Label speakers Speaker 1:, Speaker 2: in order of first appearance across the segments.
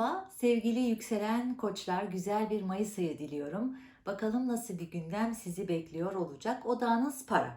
Speaker 1: Merhaba sevgili yükselen koçlar, güzel bir Mayıs ayı diliyorum. Bakalım nasıl bir gündem sizi bekliyor olacak. Odağınız para.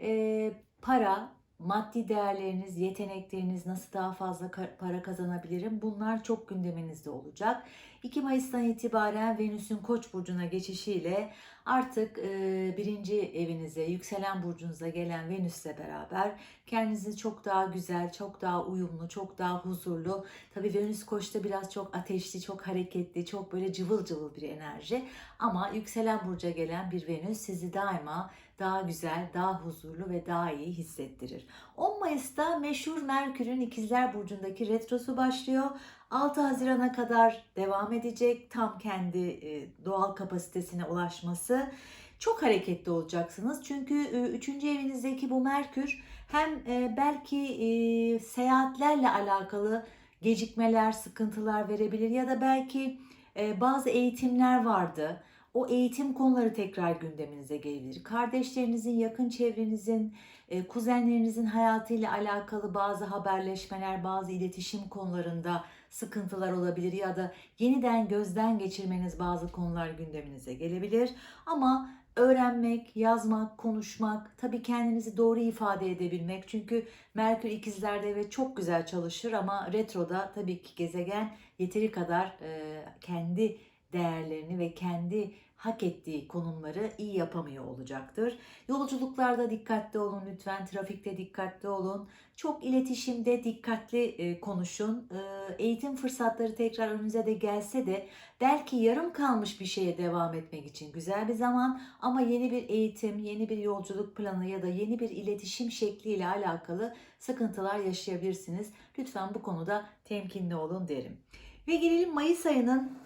Speaker 1: Ee, para, maddi değerleriniz, yetenekleriniz, nasıl daha fazla para kazanabilirim bunlar çok gündeminizde olacak. 2 Mayıs'tan itibaren Venüs'ün Koç burcuna geçişiyle artık e, birinci evinize, yükselen burcunuza gelen Venüs'le beraber kendinizi çok daha güzel, çok daha uyumlu, çok daha huzurlu. Tabii Venüs Koç'ta biraz çok ateşli, çok hareketli, çok böyle cıvıl cıvıl bir enerji. Ama yükselen burca gelen bir Venüs sizi daima daha güzel, daha huzurlu ve daha iyi hissettirir. 10 Mayıs'ta meşhur Merkür'ün İkizler Burcu'ndaki retrosu başlıyor. 6 Haziran'a kadar devam edecek. Tam kendi e, doğal kapasitesine ulaşması. Çok hareketli olacaksınız. Çünkü 3. evinizdeki bu Merkür hem e, belki e, seyahatlerle alakalı gecikmeler, sıkıntılar verebilir ya da belki e, bazı eğitimler vardı. O eğitim konuları tekrar gündeminize gelebilir. Kardeşlerinizin, yakın çevrenizin, e, kuzenlerinizin hayatıyla alakalı bazı haberleşmeler, bazı iletişim konularında sıkıntılar olabilir ya da yeniden gözden geçirmeniz bazı konular gündeminize gelebilir. Ama öğrenmek, yazmak, konuşmak, tabii kendinizi doğru ifade edebilmek. Çünkü Merkür ikizlerde ve çok güzel çalışır ama retroda tabii ki gezegen yeteri kadar e, kendi değerlerini ve kendi hak ettiği konumları iyi yapamıyor olacaktır. Yolculuklarda dikkatli olun lütfen, trafikte dikkatli olun. Çok iletişimde dikkatli e, konuşun. E, eğitim fırsatları tekrar önünüze de gelse de belki yarım kalmış bir şeye devam etmek için güzel bir zaman ama yeni bir eğitim, yeni bir yolculuk planı ya da yeni bir iletişim şekliyle alakalı sıkıntılar yaşayabilirsiniz. Lütfen bu konuda temkinli olun derim. Ve gelelim Mayıs ayının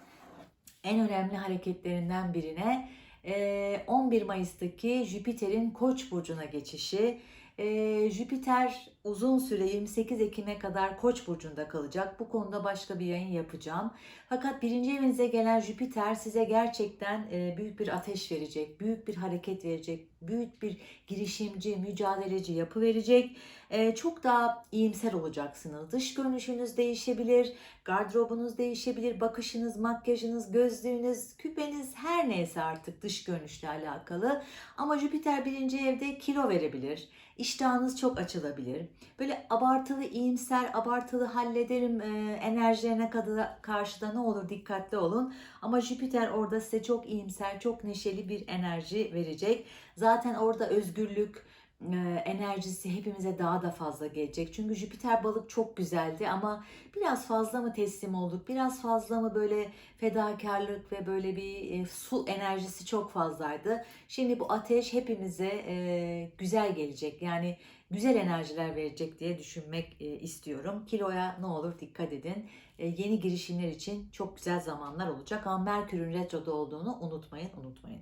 Speaker 1: en önemli hareketlerinden birine e, 11 Mayıs'taki Jüpiter'in Koç burcuna geçişi. E, Jüpiter uzun süre 28 Ekim'e kadar Koç burcunda kalacak. Bu konuda başka bir yayın yapacağım. Fakat birinci evinize gelen Jüpiter size gerçekten e, büyük bir ateş verecek, büyük bir hareket verecek, büyük bir girişimci, mücadeleci yapı verecek. E, çok daha iyimser olacaksınız. Dış görünüşünüz değişebilir, gardırobunuz değişebilir, bakışınız, makyajınız, gözlüğünüz, küpeniz her neyse artık dış görünüşle alakalı. Ama Jüpiter birinci evde kilo verebilir. İştahınız çok açılabilir. Böyle abartılı iyimser, abartılı hallederim e, enerjilerine kadar karşı da ne olur dikkatli olun. Ama Jüpiter orada size çok iyimser, çok neşeli bir enerji verecek. Zaten orada özgürlük, e, enerjisi hepimize daha da fazla gelecek. Çünkü Jüpiter balık çok güzeldi ama biraz fazla mı teslim olduk? Biraz fazla mı böyle fedakarlık ve böyle bir e, su enerjisi çok fazlaydı. Şimdi bu ateş hepimize e, güzel gelecek. Yani güzel enerjiler verecek diye düşünmek istiyorum. Kiloya ne olur dikkat edin. Yeni girişimler için çok güzel zamanlar olacak ama Merkür'ün retroda olduğunu unutmayın, unutmayın.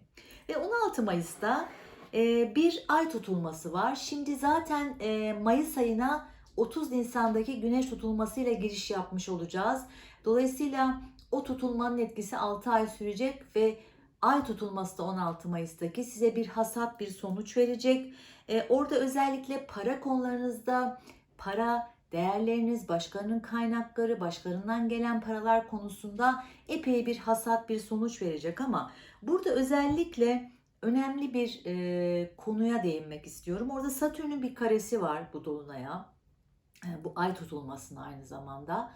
Speaker 1: Ve 16 Mayıs'ta e, bir ay tutulması var. Şimdi zaten e, Mayıs ayına 30 Nisan'daki güneş tutulmasıyla giriş yapmış olacağız. Dolayısıyla o tutulmanın etkisi 6 ay sürecek ve ay tutulması da 16 Mayıs'taki size bir hasat, bir sonuç verecek. Ee, orada özellikle para konularınızda para, değerleriniz, başkalarının kaynakları, başkalarından gelen paralar konusunda epey bir hasat, bir sonuç verecek ama burada özellikle önemli bir e, konuya değinmek istiyorum. Orada Satürn'ün bir karesi var bu dolunaya. E, bu ay tutulmasına aynı zamanda.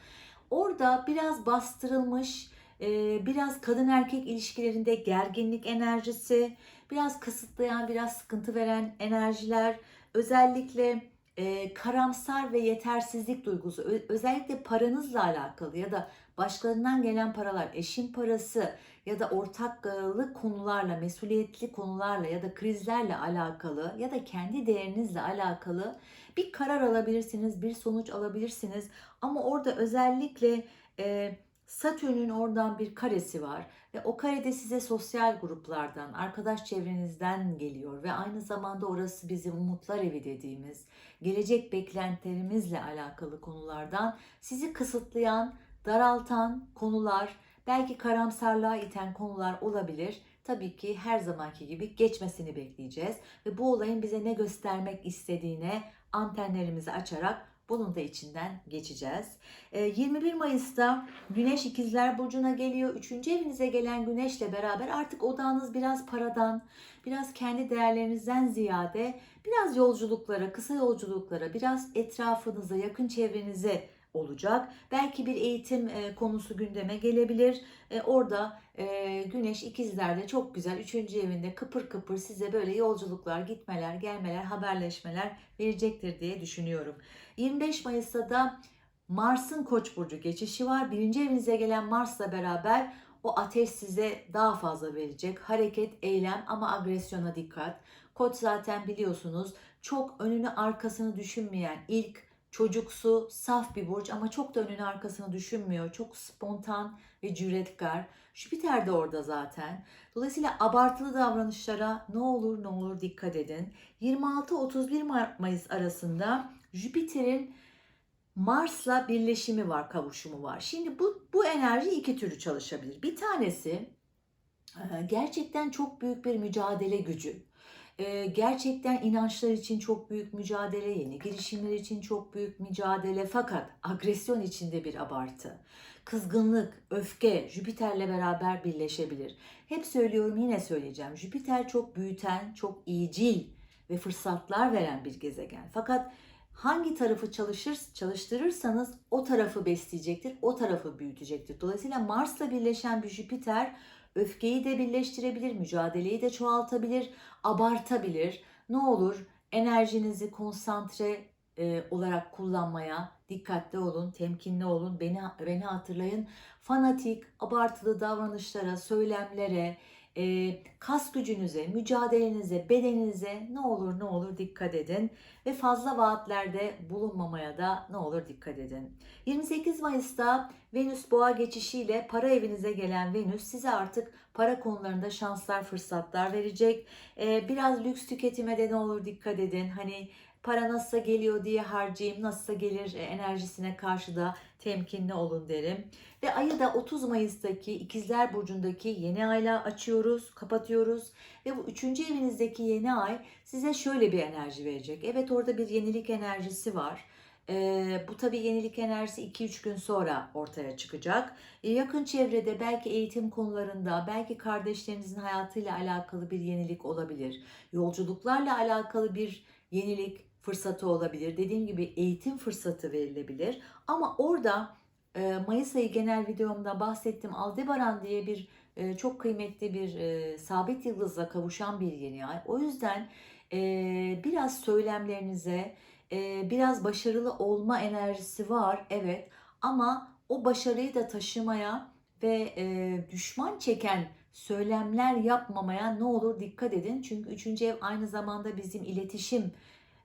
Speaker 1: Orada biraz bastırılmış, e, biraz kadın erkek ilişkilerinde gerginlik enerjisi, biraz kısıtlayan, biraz sıkıntı veren enerjiler, özellikle e, karamsar ve yetersizlik duygusu, özellikle paranızla alakalı ya da başkalarından gelen paralar, eşin parası ya da ortaklık konularla, mesuliyetli konularla ya da krizlerle alakalı ya da kendi değerinizle alakalı bir karar alabilirsiniz, bir sonuç alabilirsiniz. Ama orada özellikle e, Satürn'ün oradan bir karesi var ve o karede size sosyal gruplardan, arkadaş çevrenizden geliyor ve aynı zamanda orası bizim umutlar evi dediğimiz, gelecek beklentilerimizle alakalı konulardan sizi kısıtlayan, daraltan konular, belki karamsarlığa iten konular olabilir. Tabii ki her zamanki gibi geçmesini bekleyeceğiz ve bu olayın bize ne göstermek istediğine antenlerimizi açarak Bunun da içinden geçeceğiz. Ee, 21 Mayıs'ta Güneş İkizler Burcu'na geliyor. Üçüncü evinize gelen Güneş'le beraber artık odağınız biraz paradan, biraz kendi değerlerinizden ziyade biraz yolculuklara, kısa yolculuklara, biraz etrafınıza, yakın çevrenize olacak. Belki bir eğitim e, konusu gündeme gelebilir. E, orada e, Güneş ikizlerde çok güzel 3. evinde kıpır kıpır size böyle yolculuklar, gitmeler, gelmeler, haberleşmeler verecektir diye düşünüyorum. 25 Mayıs'ta da Mars'ın Koç burcu geçişi var. Birinci evinize gelen Mars'la beraber o ateş size daha fazla verecek. Hareket, eylem ama agresyona dikkat. Koç zaten biliyorsunuz çok önünü arkasını düşünmeyen ilk çocuksu, saf bir burç ama çok da önünü arkasını düşünmüyor. Çok spontan ve cüretkar. Jüpiter de orada zaten. Dolayısıyla abartılı davranışlara ne olur ne olur dikkat edin. 26-31 Mar- Mayıs arasında Jüpiter'in Mars'la birleşimi var, kavuşumu var. Şimdi bu bu enerji iki türlü çalışabilir. Bir tanesi e, gerçekten çok büyük bir mücadele gücü. E, Gerçekten inançlar için çok büyük mücadele, yeni girişimler için çok büyük mücadele fakat agresyon içinde bir abartı. Kızgınlık, öfke Jüpiter'le beraber birleşebilir. Hep söylüyorum yine söyleyeceğim. Jüpiter çok büyüten, çok iyicil ve fırsatlar veren bir gezegen. Fakat hangi tarafı çalışır, çalıştırırsanız o tarafı besleyecektir, o tarafı büyütecektir. Dolayısıyla Mars'la birleşen bir Jüpiter öfkeyi de birleştirebilir, mücadeleyi de çoğaltabilir, abartabilir. Ne olur enerjinizi konsantre e, olarak kullanmaya dikkatli olun, temkinli olun. Beni beni hatırlayın. Fanatik, abartılı davranışlara, söylemlere, e, kas gücünüze, mücadelenize, bedeninize ne olur ne olur dikkat edin ve fazla vaatlerde bulunmamaya da ne olur dikkat edin. 28 Mayıs'ta Venüs Boğa geçişiyle para evinize gelen Venüs size artık para konularında şanslar, fırsatlar verecek. E, biraz lüks tüketime de ne olur dikkat edin. Hani para nasılsa geliyor diye harcayayım, nasılsa gelir e, enerjisine karşı da temkinli olun derim. Ve ayı da 30 Mayıs'taki İkizler Burcu'ndaki yeni ayla açıyoruz, kapatıyoruz. Ve bu üçüncü evinizdeki yeni ay size şöyle bir enerji verecek. Evet orada bir yenilik enerjisi var. Ee, bu tabii yenilik enerjisi 2-3 gün sonra ortaya çıkacak. Ee, yakın çevrede belki eğitim konularında, belki kardeşlerinizin hayatıyla alakalı bir yenilik olabilir. Yolculuklarla alakalı bir yenilik fırsatı olabilir. Dediğim gibi eğitim fırsatı verilebilir. Ama orada e, Mayıs ayı genel videomda bahsettim. Aldebaran diye bir e, çok kıymetli bir e, sabit yıldızla kavuşan bir yeni ay. O yüzden biraz söylemlerinize, biraz başarılı olma enerjisi var. Evet ama o başarıyı da taşımaya ve düşman çeken söylemler yapmamaya ne olur dikkat edin. Çünkü üçüncü ev aynı zamanda bizim iletişim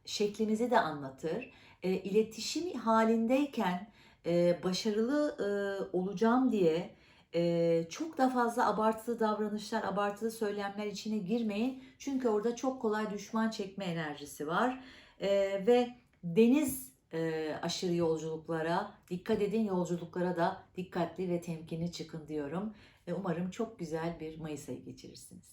Speaker 1: şeklimizi de anlatır. E, iletişim halindeyken e, başarılı e, olacağım diye e, çok da fazla abartılı davranışlar, abartılı söylemler içine girmeyin. Çünkü orada çok kolay düşman çekme enerjisi var. E, ve deniz e, aşırı yolculuklara dikkat edin, yolculuklara da dikkatli ve temkinli çıkın diyorum. E, umarım çok güzel bir Mayıs ayı geçirirsiniz.